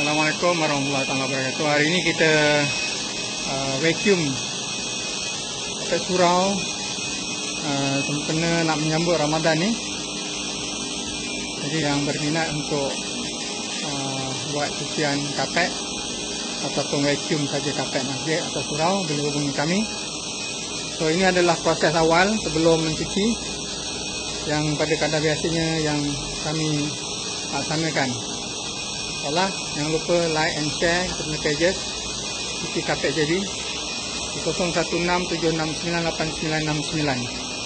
Assalamualaikum warahmatullahi wabarakatuh. Hari ini kita uh, vacuum kapet surau uh, sempena nak menyambut Ramadan ni. Jadi yang berminat untuk uh, buat cucian kapet ataupun vacuum saja kapet masjid atau surau boleh hubungi kami. So ini adalah proses awal sebelum mencuci yang pada kadar biasanya yang kami laksanakan. InsyaAllah jangan lupa like and share kita punya pages. Cuci Kapek JB di 0167698969